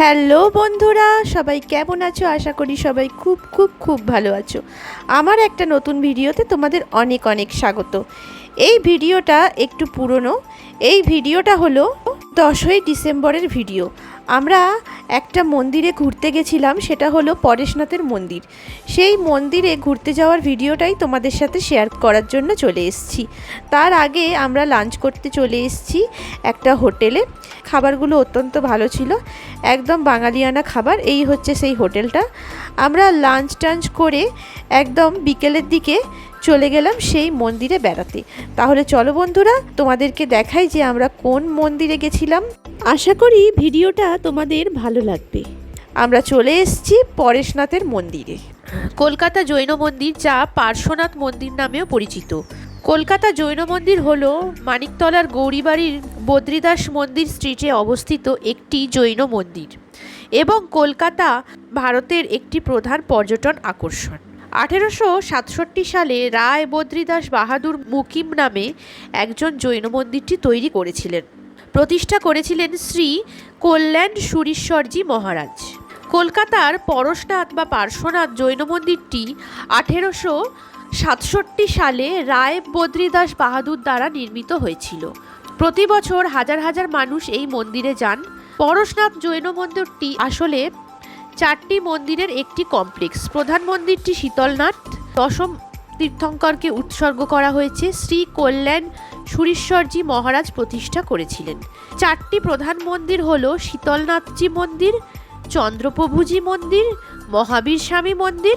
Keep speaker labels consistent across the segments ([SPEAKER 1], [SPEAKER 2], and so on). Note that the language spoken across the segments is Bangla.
[SPEAKER 1] হ্যালো বন্ধুরা, সবাই কেমন আছো? আশা করি সবাই খুব খুব খুব ভালো আছো। আমার একটা নতুন ভিডিওতে তোমাদের অনেক অনেক স্বাগত। এই ভিডিওটা একটু পুরনো। এই ভিডিওটা হলো দশই ডিসেম্বরের ভিডিও। আমরা একটা মন্দিরে ঘুরতে গেছিলাম, সেটা হলো পরেশনাথের মন্দির। সেই মন্দিরে ঘুরতে যাওয়ার ভিডিওটাই তোমাদের সাথে শেয়ার করার জন্য চলে এসেছি। তার আগে আমরা লাঞ্চ করতে চলে এসেছি একটা হোটেলে। খাবারগুলো অত্যন্ত ভালো ছিল। একদম বাঙালিয়ানা খাবার এই হচ্ছে সেই হোটেলটা। আমরা লাঞ্চ টাঞ্চ করে একদম বিকেলের দিকে চলে গেলাম সেই মন্দিরে বেড়াতে। তাহলে চলো বন্ধুরা তোমাদেরকে দেখাই যে আমরা কোন মন্দিরে গেছিলাম। আশা করি ভিডিওটা তোমাদের ভালো লাগবে। আমরা চলে এসেছি পরেশনাথের মন্দিরে। কলকাতা জৈন মন্দির যা পার্শ্বনাথ মন্দির নামেও পরিচিত। কলকাতা জৈন মন্দির হল মানিকতলার গৌরীবাড়ির বদ্রীদাস মন্দির স্ট্রিটে অবস্থিত একটি জৈন মন্দির এবং কলকাতা ভারতের একটি প্রধান পর্যটন আকর্ষণ। আঠেরোশো সাতষট্টি সালে রায় বদ্রীদাস বাহাদুর মুকিম নামে একজন জৈন মন্দিরটি তৈরি করেছিলেন। প্রতিষ্ঠা করেছিলেন শ্রী কল্যাণ সুরীশ্বরজি মহারাজ। কলকাতার পরশনাথ বা পার্শ্বনাথ জৈন মন্দিরটি আঠেরোশো সাতষট্টি সালে রায় বদ্রীদাস বাহাদুর দ্বারা নির্মিত হয়েছিল। প্রতি বছর হাজার হাজার মানুষ এই মন্দিরে যান। পরশনাথ জৈন মন্দিরটি আসলে চারটি মন্দিরের একটি কমপ্লেক্স। প্রধান মন্দিরটি শীতলনাথ, দশম তীর্থঙ্করকে উৎসর্গ করা হয়েছে। শ্রী কল্যাণ সুরীশ্বরজি মহারাজ প্রতিষ্ঠা করেছিলেন। চারটি প্রধান মন্দির হল শীতলনাথজি মন্দির চন্দ্রপ্রভুজি মন্দির মহাবীর স্বামী মন্দির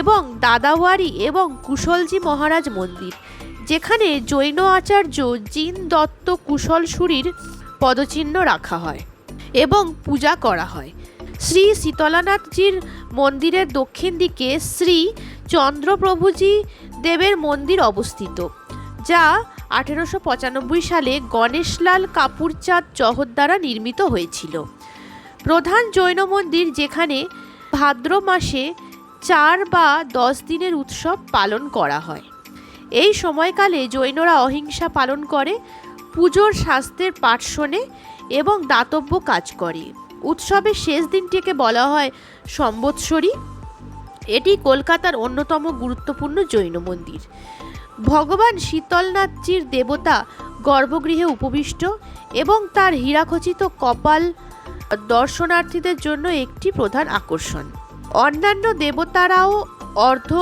[SPEAKER 1] এবং দাদাওয়ারি এবং কুশলজি মহারাজ মন্দির, যেখানে জৈন আচার্য জিন দত্ত কুশল সুরীর পদচিহ্ন রাখা হয় এবং পূজা করা হয়। শ্রী শীতলানাথজির মন্দিরের দক্ষিণ দিকে শ্রী চন্দ্রপ্রভুজি দেবের মন্দির অবস্থিত, যা আঠেরোশো পঁচানব্বই সালে গণেশলাল কাপুরচাঁদ চহর দ্বারা নির্মিত হয়েছিল। প্রধান জৈন মন্দির যেখানে ভাদ্র মাসে চার বা দশ দিনের উৎসব পালন করা হয়। এই সময়কালে জৈনরা অহিংসা পালন করে, পুজোর শাস্ত্রের পাঠ শোনে এবং দাতব্য কাজ করে। উৎসবের শেষ দিনটিকে বলা হয় সম্বৎসরী। এটি কলকাতার অন্যতম গুরুত্বপূর্ণ জৈন মন্দির। ভগবান শীতলনাথজির দেবতা গর্ভগৃহে উপবিষ্ট এবং তার হীরাখচিত কপাল দর্শনার্থীদের জন্য একটি প্রধান আকর্ষণ। অন্যান্য দেবতারাও অর্ধ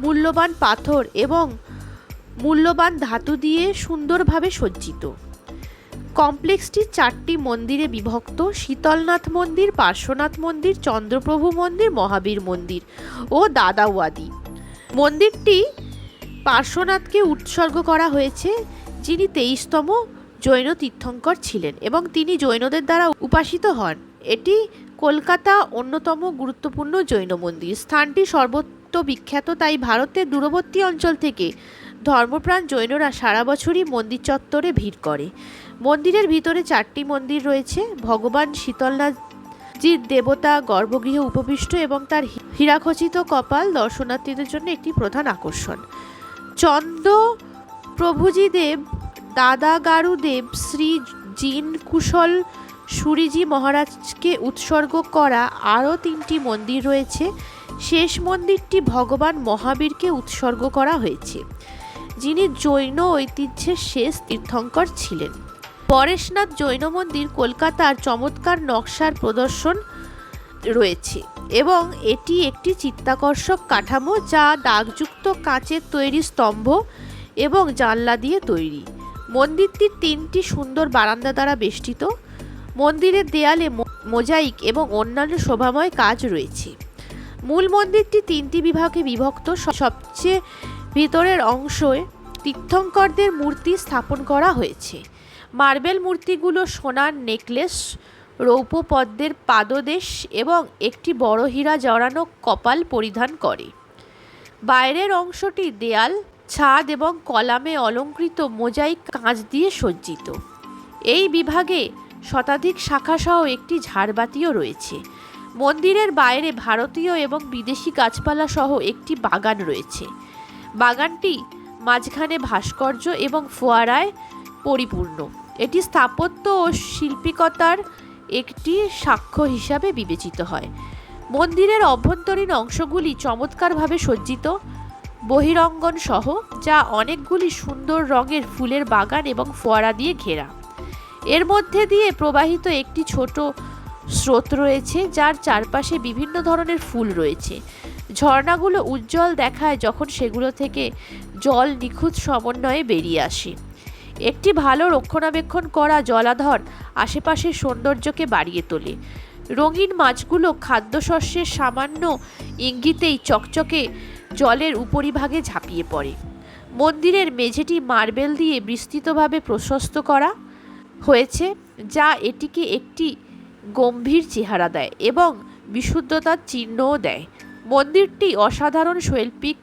[SPEAKER 1] মূল্যবান পাথর এবং মূল্যবান ধাতু দিয়ে সুন্দরভাবে সজ্জিত। কমপ্লেক্সটি চারটি মন্দিরে বিভক্ত শীতলনাথ মন্দির, পার্শ্বনাথ মন্দির, চন্দ্রপ্রভু মন্দির, মহাবীর মন্দির ও দাদাওয়াদি মন্দিরটি পার্শ্বনাথকে উৎসর্গ করা হয়েছে, যিনি তেইশতম জৈন তীর্থঙ্কর ছিলেন এবং তিনি জৈনদের দ্বারা উপাসিত হন। এটি কলকাতা অন্যতম গুরুত্বপূর্ণ জৈন মন্দির। স্থানটি সর্বত্র বিখ্যাত, তাই ভারতের দূরবর্তী অঞ্চল থেকে ধর্মপ্রাণ জৈনরা সারা বছরই মন্দির চত্বরে ভিড় করে। মন্দিরের ভিতরে চারটি মন্দির রয়েছে, ভগবান শীতলনাথজির দেবতা, গর্ভগৃহে উপবিষ্ট এবং তার হীরাখচিত কপাল দর্শনার্থীদের জন্য একটি প্রধান আকর্ষণ। চন্দ্র প্রভুজি দেব দাদা গারু দেব শ্রী জিন কুশল সুরিজি মহারাজকে উৎসর্গ করা আরও তিনটি মন্দির রয়েছে। শেষ মন্দিরটি ভগবান মহাবীরকে উৎসর্গ করা হয়েছে, যিনি জৈন ঐতিহ্যের শেষ তীর্থঙ্কর ছিলেন। পরেশনাথ জৈন মন্দির কলকাতার চমৎকার নকশার প্রদর্শন রয়েছে এবং এটি একটি চিত্তাকর্ষক কাঠামো যা দাগযুক্ত কাঁচের তৈরি স্তম্ভ এবং জানলা দিয়ে তৈরি। মন্দিরটি তিনটি সুন্দর বারান্দা দ্বারা বেষ্টিত। মন্দিরের দেয়ালে মোজাইক এবং অন্যান্য শোভাময় কাজ রয়েছে। মূল মন্দিরটি তিনটি বিভাগে বিভক্ত। সবচেয়ে ভিতরের অংশে তীর্থঙ্করদের মূর্তি স্থাপন করা হয়েছে। মার্বেল মূর্তিগুলো সোনার নেকলেস রৌপ্য পদ্মের পাদদেশ এবং একটি বড় হীরা জড়ানো কপাল পরিধান করে। বাইরের অংশটি দেয়াল ছাদ এবং কলামে অলঙ্কৃত মোজাইক কাঁচ দিয়ে সজ্জিত। এই বিভাগে শতাধিক শাখাসহ একটি ঝাড়বাতিও রয়েছে। মন্দিরের বাইরে ভারতীয় এবং বিদেশি গাছপালা সহ একটি বাগান রয়েছে। বাগানটি মাঝখানে ভাস্কর্য এবং ফোয়ারায় পরিপূর্ণ। এটি স্থাপত্য ও শিল্পিকতার একটি সাক্ষ্য হিসাবে বিবেচিত হয়। মন্দিরের অভ্যন্তরীণ অংশগুলি চমৎকারভাবে সজ্জিত। বহিরঙ্গন সহ, যা অনেকগুলি সুন্দর রঙের ফুলের বাগান এবং ফোয়ারা দিয়ে ঘেরা। এর মধ্যে দিয়ে প্রবাহিত একটি ছোট স্রোত রয়েছে, যার চারপাশে বিভিন্ন ধরনের ফুল রয়েছে। ঝর্ণাগুলো উজ্জ্বল দেখায় যখন সেগুলো থেকে জল নিখুঁত সমন্বয়ে বেরিয়ে আসে। একটি ভালো রক্ষণাবেক্ষণ করা জলাধর আশেপাশের সৌন্দর্যকে বাড়িয়ে তোলে। রঙিন মাছগুলো খাদ্যশস্যের সামান্য ইঙ্গিতেই চকচকে জলের উপরিভাগে ঝাঁপিয়ে পড়ে। মন্দিরের মেঝেটি মার্বেল দিয়ে বিস্তৃতভাবে প্রশস্ত করা হয়েছে, যা এটিকে একটি গম্ভীর চেহারা দেয় এবং বিশুদ্ধতার চিহ্নও দেয়। মন্দিরটি অসাধারণ শৈল্পিক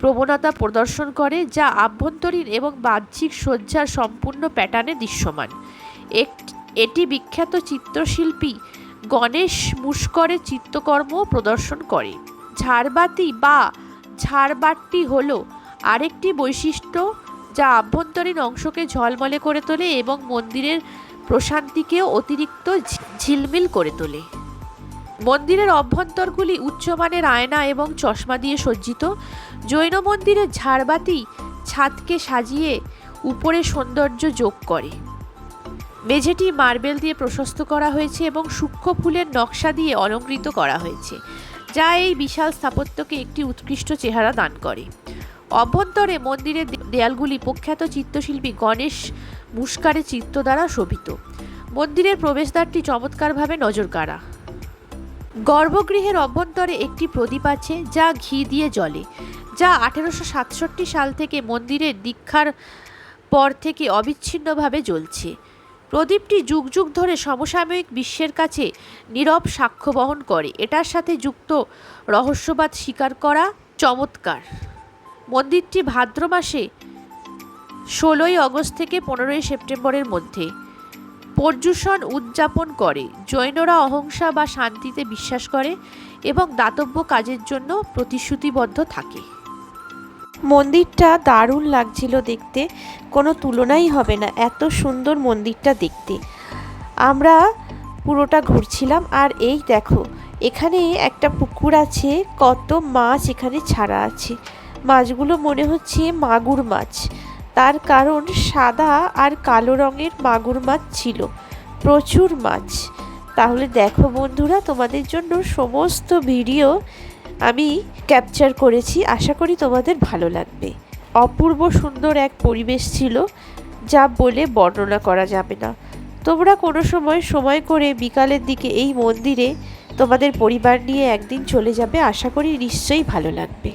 [SPEAKER 1] প্রবণতা প্রদর্শন করে, যা আভ্যন্তরীণ এবং বাহ্যিক সজ্জার সম্পূর্ণ প্যাটার্নে দৃশ্যমান। এটি বিখ্যাত চিত্রশিল্পী গণেশ মুস্করের চিত্রকর্ম প্রদর্শন করে। ঝাড়বাতি বা ঝাড়বাতি হলো আরেকটি বৈশিষ্ট্য যা আভ্যন্তরীণ অংশকে ঝলমলে করে তোলে এবং মন্দিরের প্রশান্তিকেও অতিরিক্ত ঝিলমিল করে তোলে। মন্দিরের অভ্যন্তরগুলি উচ্চমানের আয়না এবং চশমা দিয়ে সজ্জিত। জৈন মন্দিরের ঝাড়বাতি ছাদকে সাজিয়ে উপরে সৌন্দর্য যোগ করে। মেঝেটি মার্বেল দিয়ে প্রশস্ত করা হয়েছে এবং সূক্ষ্ম ফুলের নকশা দিয়ে অলঙ্কৃত করা হয়েছে। যা এই বিশাল স্থাপত্যকে একটি উৎকৃষ্ট চেহারা দান করে। অভ্যন্তরে মন্দিরের দেয়ালগুলি প্রখ্যাত চিত্রশিল্পী গণেশ মুস্কারের চিত্র দ্বারা শোভিত। মন্দিরের প্রবেশদ্বারটি চমৎকারভাবে নজর কাড়া গর্ভগৃহের অভ্যন্তরে একটি প্রদীপ আছে যা ঘি দিয়ে জ্বলে, যা আঠেরোশো সাতষট্টি সাল থেকে মন্দিরের দীক্ষার পর থেকে অবিচ্ছিন্নভাবে জ্বলছে। প্রদীপটি যুগ যুগ ধরে সমসাময়িক বিশ্বের কাছে নীরব সাক্ষ্য বহন করে। এটার সাথে যুক্ত রহস্যবাদ স্বীকার করা চমৎকার। মন্দিরটি ভাদ্র মাসে ষোলোই অগস্ট থেকে পনেরোই সেপ্টেম্বরের মধ্যে পর্যুষণ উদযাপন করে। জৈনরা অহিংসা বা শান্তিতে বিশ্বাস করে এবং দাতব্য কাজের জন্য প্রতিশ্রুতিবদ্ধ থাকে।
[SPEAKER 2] মন্দিরটা দারুণ লাগছিল দেখতে। কোনো তুলনাই হবে না, এত সুন্দর মন্দিরটা দেখতে। আমরা পুরোটা ঘুরছিলাম আর এই দেখো, এখানে একটা পুকুর আছে, কত মাছ এখানে ছাড়া আছে। মাছগুলো মনে হচ্ছে মাগুর মাছ। তার কারণ সাদা আর কালো রঙের মাগুর মাছ ছিল, প্রচুর মাছ। তাহলে দেখো বন্ধুরা, তোমাদের জন্য সমস্ত ভিডিও আমি ক্যাপচার করেছি, আশা করি তোমাদের ভালো লাগবে। অপূর্ব সুন্দর এক পরিবেশ ছিল, যা বলে বর্ণনা করা যাবে না। তোমরা কোনো সময় সময় করে বিকালের দিকে এই মন্দিরে তোমাদের পরিবার নিয়ে একদিন চলে যাবে, আশা করি নিশ্চয়ই ভালো লাগবে।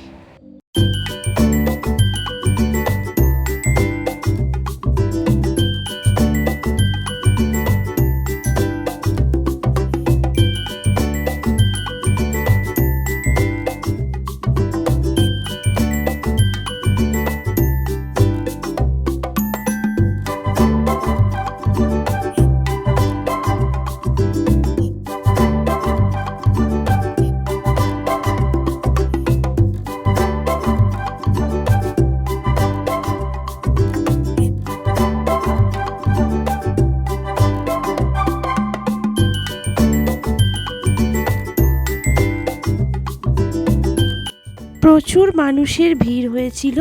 [SPEAKER 2] মানুষের ভিড় হয়েছিল।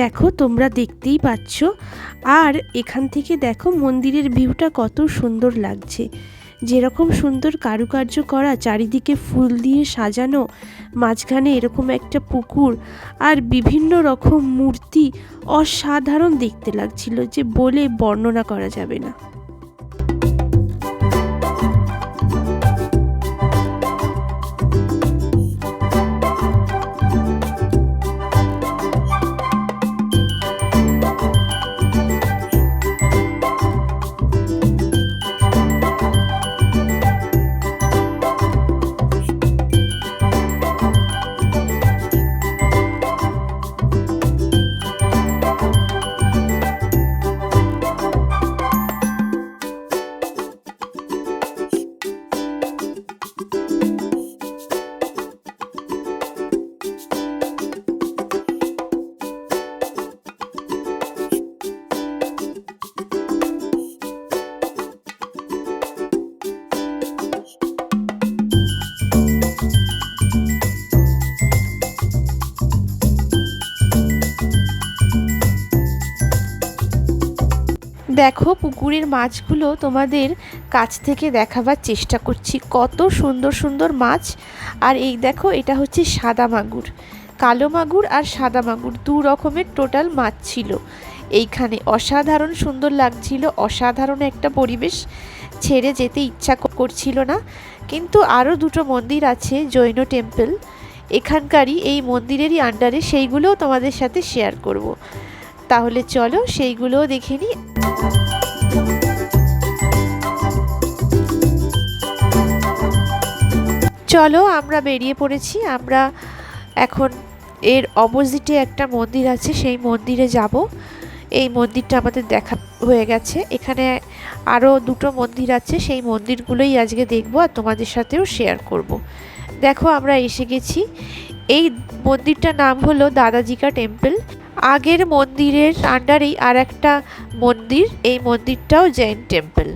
[SPEAKER 2] দেখো, তোমরা দেখতেই পাচ্ছ। আর এখান থেকে দেখো, মন্দিরের ভিউটা কত সুন্দর লাগছে। যেরকম সুন্দর কারুকার্য করা, চারিদিকে ফুল দিয়ে সাজানো, মাঝখানে এরকম একটা পুকুর আর বিভিন্ন রকম মূর্তি অসাধারণ দেখতে লাগছিল যে বলে বর্ণনা করা যাবে না।
[SPEAKER 1] দেখো, পুকুরের মাছগুলো তোমাদের কাছ থেকে দেখাবার চেষ্টা করছি। কত সুন্দর সুন্দর মাছ। আর এই দেখো, এটা হচ্ছে সাদা মাগুর। কালো মাগুর আর সাদা মাগুর দু রকমের টোটাল মাছ ছিল। এইখানে অসাধারণ সুন্দর লাগছিল, অসাধারণ একটা পরিবেশ। ছেড়ে যেতে ইচ্ছা করছিল না। কিন্তু আরও দুটো মন্দির আছে, জৈন টেম্পল এখানকারই এই মন্দিরেরই আন্ডারে সেইগুলোও তোমাদের সাথে শেয়ার করব। তাহলে চলো সেইগুলোও দেখে নিই। চলো আমরা বেরিয়ে পড়েছি, আমরা এখন এর অপোজিটে একটা মন্দির আছে, সেই মন্দিরে যাব। এই মন্দিরটা আমাদের দেখা হয়ে গেছে। এখানে আরও দুটো মন্দির আছে, সেই মন্দিরগুলোই আজকে দেখব আর তোমাদের সাথেও শেয়ার করব। দেখো আমরা এসে গেছি। এই মন্দিরটার নাম হলো দাদাজিকা টেম্পল। আগের মন্দিরের আন্ডারেই আর একটা মন্দির, এই মন্দিরটাও জৈন টেম্পল।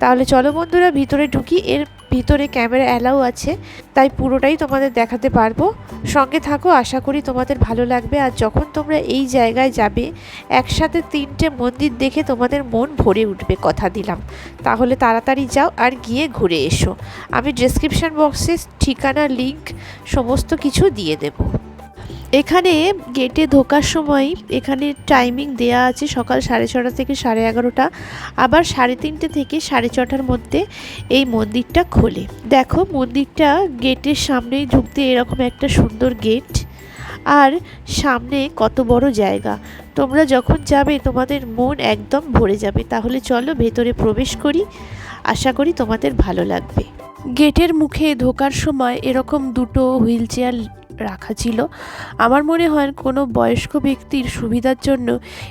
[SPEAKER 1] তাহলে চলো বন্ধুরা, ভিতরে ঢুকি। এর ভিতরে ক্যামেরা অ্যালাউ আছে, তাই পুরোটাই তোমাদের দেখাতে পারব। সঙ্গে থাকো, আশা করি তোমাদের ভালো লাগবে। আর যখন তোমরা এই জায়গায় যাবে, একসাথে তিনটে মন্দির দেখে তোমাদের মন ভরে উঠবে, কথা দিলাম। তাহলে তাড়াতাড়ি যাও আর গিয়ে ঘুরে এসো। আমি ডেসক্রিপশন বক্সে ঠিকানা লিঙ্ক সমস্ত কিছু দিয়ে দেবো। এখানে গেটে ঢোকার সময় এখানে টাইমিং দেয়া আছে সকাল সাড়ে ছটা থেকে সাড়ে এগারোটা, আবার সাড়ে তিনটে থেকে সাড়ে ছটার মধ্যে এই মন্দিরটা খোলে। দেখো মন্দিরটা গেটের সামনেই ঢুকতে এরকম একটা সুন্দর গেট, আর সামনে কত বড় জায়গা। তোমরা যখন যাবে তোমাদের মন একদম ভরে যাবে। তাহলে চলো ভেতরে প্রবেশ করি। আশা করি তোমাদের ভালো লাগবে। গেটের মুখে ঢোকার সময় এরকম দুটো হুইল চেয়ার রাখা ছিল। আমার মনে হয় কোনো বয়স্ক ব্যক্তির সুবিধার জন্য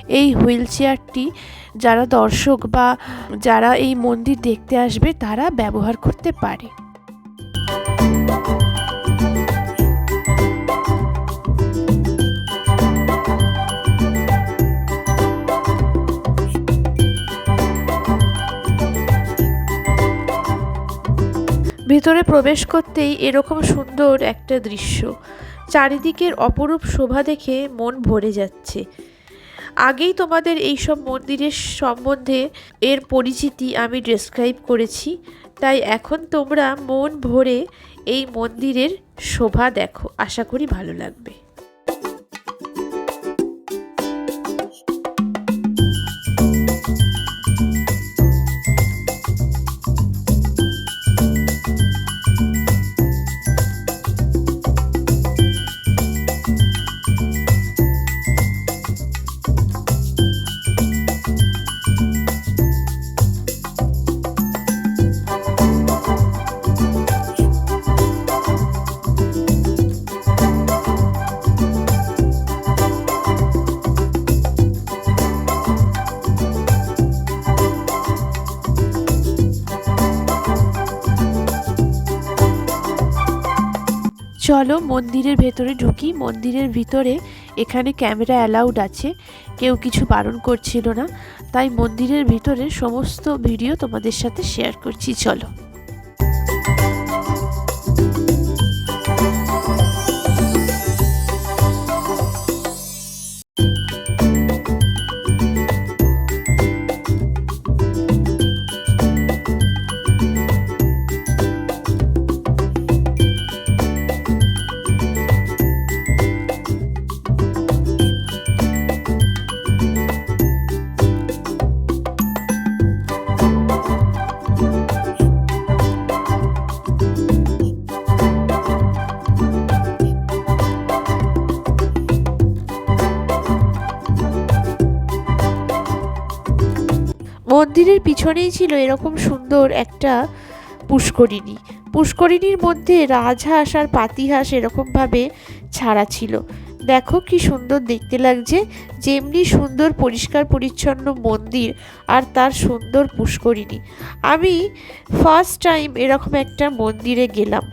[SPEAKER 1] এই হুইল চেয়ারটি যারা দর্শক বা যারা এই মন্দির দেখতে আসবে তারা ব্যবহার করতে পারে। ভিতরে প্রবেশ করতেই এরকম সুন্দর একটা দৃশ্য। চারিদিকের অপরূপ শোভা দেখে মন ভরে যাচ্ছে। আগেই তোমাদের এই সব মন্দিরের সম্বন্ধে এর পরিচিতি আমি ডেসক্রাইব করেছি, তাই এখন তোমরা মন ভরে এই মন্দিরের শোভা দেখো। আশা করি ভালো লাগবে। মন্দিরের ভেতরে ঢুকি, মন্দিরের ভিতরে এখানে ক্যামেরা অ্যালাউড আছে, কেউ কিছু বারণ করছিল না, তাই মন্দিরের ভিতরে সমস্ত ভিডিও তোমাদের সাথে শেয়ার করছি, চলো। মন্দিরের পিছনেই ছিল এরকম সুন্দর একটা পুষ্করিণী। পুষ্করিণীর মধ্যে রাজহাঁস আর পাতিহাঁস এরকমভাবে ছাড়া ছিল। দেখো কি সুন্দর দেখতে লাগছে, যেমনি সুন্দর পরিষ্কার পরিচ্ছন্ন মন্দির আর তার সুন্দর পুষ্করিণী। আমি ফার্স্ট টাইম এরকম একটা মন্দিরে গেলাম।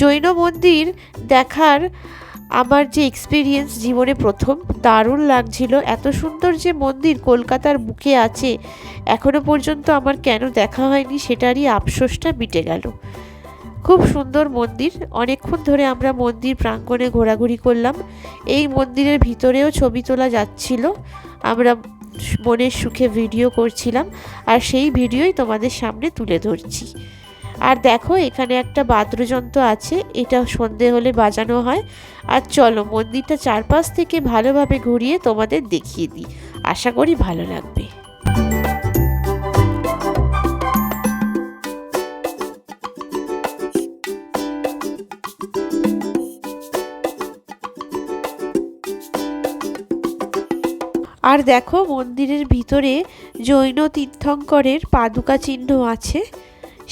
[SPEAKER 1] জৈন মন্দির দেখার আমার যে এক্সপিরিয়েন্স জীবনে প্রথম, দারুণ লাগছিল। এত সুন্দর যে মন্দির কলকাতার বুকে আছে, এখনও পর্যন্ত আমার কেন দেখা হয়নি সেটারই আফসোসটা মিটে গেল। খুব সুন্দর মন্দির। অনেকক্ষণ ধরে আমরা মন্দির প্রাঙ্গণে ঘোরাঘুরি করলাম। এই মন্দিরের ভিতরেও ছবি তোলা যাচ্ছিল। আমরা মনের সুখে ভিডিও করছিলাম। আর সেই ভিডিওই তোমাদের সামনে তুলে ধরছি। আর দেখো, এখানে একটা বাদ্যযন্ত্র আছে, এটা সন্ধে হলে বাজানো হয়। আর চলো, মন্দিরটা চারপাশ থেকে ভালোভাবে ঘুরিয়ে তোমাদের দেখিয়ে দিই। আশা করি ভালো লাগবে। আর দেখো, মন্দিরের ভিতরে জৈন তীর্থঙ্করের পাদুকা চিহ্ন আছে।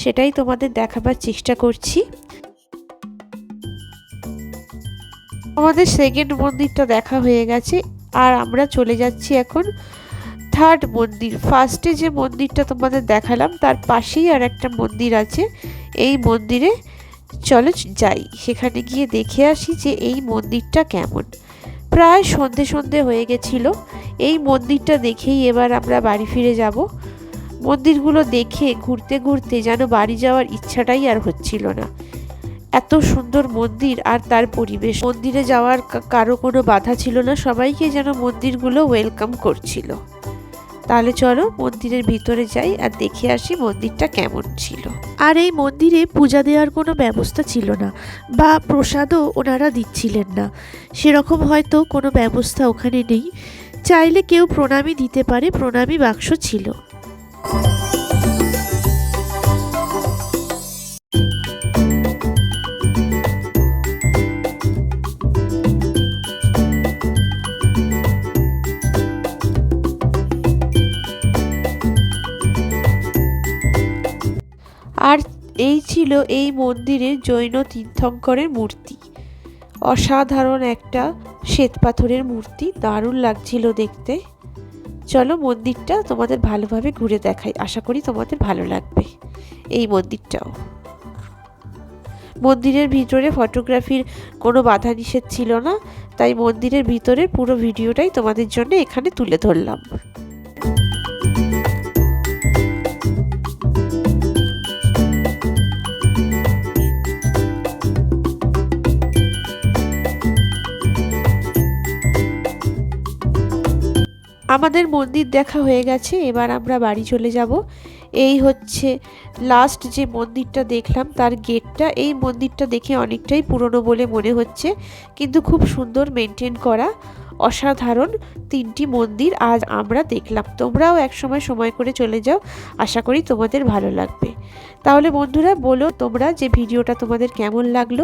[SPEAKER 1] সেটাই তোমাদের দেখাবার চেষ্টা করছি। আমাদের সেকেন্ড মন্দিরটা দেখা হয়ে গেছে, আর আমরা চলে যাচ্ছি এখন থার্ড মন্দির। ফার্স্টে যে মন্দিরটা তোমাদের দেখালাম, তার পাশেই আর একটা মন্দির আছে। এই মন্দিরে চলো যাই, সেখানে গিয়ে দেখে আসি যে এই মন্দিরটা কেমন। প্রায় সন্ধে সন্ধে হয়ে গেছিল, এই মন্দিরটা দেখেই এবার আমরা বাড়ি ফিরে যাব। মন্দিরগুলো দেখে ঘুরতে ঘুরতে যেন বাড়ি যাওয়ার ইচ্ছাটাই আর হচ্ছিল না। এত সুন্দর মন্দির আর তার পরিবেশ। মন্দিরে যাওয়ার কারও কোনো বাধা ছিল না, সবাইকে যেন মন্দিরগুলো ওয়েলকাম করছিল। তাহলে চলো মন্দিরের ভিতরে যাই আর দেখে আসি মন্দিরটা কেমন ছিল। আর এই মন্দিরে পূজা দেওয়ার কোনো ব্যবস্থা ছিল না বা প্রসাদও ওনারা দিচ্ছিলেন না। সেরকম হয়তো কোনো ব্যবস্থা ওখানে নেই। চাইলে কেউ প্রণামী দিতে পারে, প্রণামী বাক্স ছিল। আর এই ছিল এই মন্দিরের জৈন তীর্থঙ্করের মূর্তি। অসাধারণ একটা শ্বেত পাথরের মূর্তি, দারুণ লাগছিল দেখতে। চলো মন্দিরটা তোমাদের ভালোভাবে ঘুরে দেখাই। আশা করি তোমাদের ভালো লাগবে এই মন্দিরটাও। মন্দিরের ভিতরে ফটোগ্রাফির কোনো বাধা নিষেধ ছিল না, তাই মন্দিরের ভিতরে পুরো ভিডিওটাই তোমাদের জন্য এখানে তুলে ধরলাম। আমাদের মন্দির দেখা হয়ে গেছে, এবার আমরা বাড়ি চলে যাব। এই হচ্ছে লাস্ট যে মন্দিরটা দেখলাম, তার গেটটা এই মন্দিরটা দেখে অনেকটাই পুরনো বলে মনে হচ্ছে, কিন্তু খুব সুন্দর মেনটেন করা। অসাধারণ তিনটি মন্দির আজ আমরা দেখলাম। তোমরাও একসময় সময় করে চলে যাও, আশা করি তোমাদের ভালো লাগবে। তাহলে বন্ধুরা, বলো তোমরা যে ভিডিওটা তোমাদের কেমন লাগল।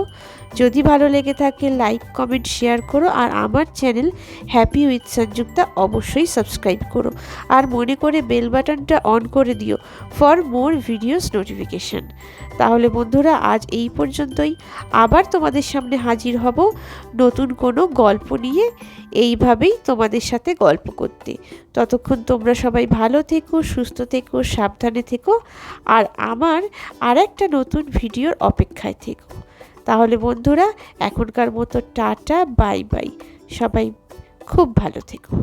[SPEAKER 1] যদি ভালো লেগে থাকে লাইক কমেন্ট শেয়ার করো আর আমার চ্যানেল হ্যাপি উইথ সংযুক্তা অবশ্যই সাবস্ক্রাইব করো। আর মনে করে বেল বাটনটা অন করে দিও ফর মোর ভিডিওস নোটিফিকেশন তাহলে বন্ধুরা, আজ এই পর্যন্তই। আবার তোমাদের সামনে হাজির হব নতুন কোনো গল্প নিয়ে। এইভাবেই তোমাদের সাথে গল্প করতে। ততক্ষণ তোমরা সবাই ভালো থেকো, সুস্থ থেকো, সাবধানে থেকো। আর আমার আর একটা নতুন ভিডিওর অপেক্ষায় থেকো। তাহলে বন্ধুরা, এখনকার মতো টাটা, বাই বাই। সবাই খুব ভালো থেকো।